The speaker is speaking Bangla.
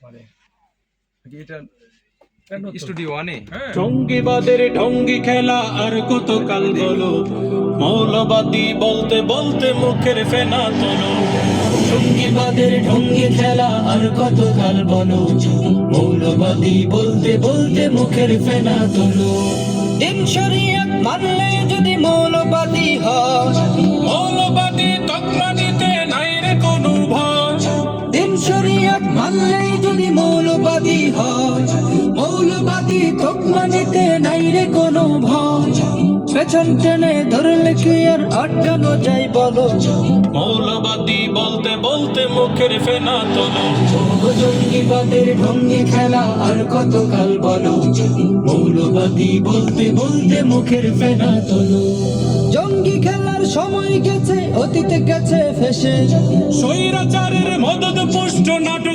মানে এটা স্টুডিও ওয়ানে হ্যাঁ। জঙ্গিবাদের ঢঙ্গি খেলা আর কতকাল বলো মৌলবাদী বলতে বলতে মুখের ফেনা তোলো। জঙ্গিবাদের ঢঙ্গি খেলা আর কতকাল বলো মৌলবাদী বলতে বলতে মুখের ফেনা তোলো। দিন শরিয়ত মানলে যদি মৌলবাদী হয় শরিয়ত মানলেই যদি মৌলবাদী হয় মৌলবাদী তকমা নিতে নাই রে কোনো ভয়। পেছন টেনে ধরলে কি আর আটকানো যায় বলো? মৌলবাদী বলতে বলতে মুখের ফেনা তোলো। জঙ্গিবাদের ঢঙ্গি খেলা আর কতকাল বলো? মৌলবাদী বলতে বলতে মুখের ফেনা তোলো। জঙ্গি খেলার সময় গেছে অতীতে গেছে ফেসে স্বৈরাচারের মদত not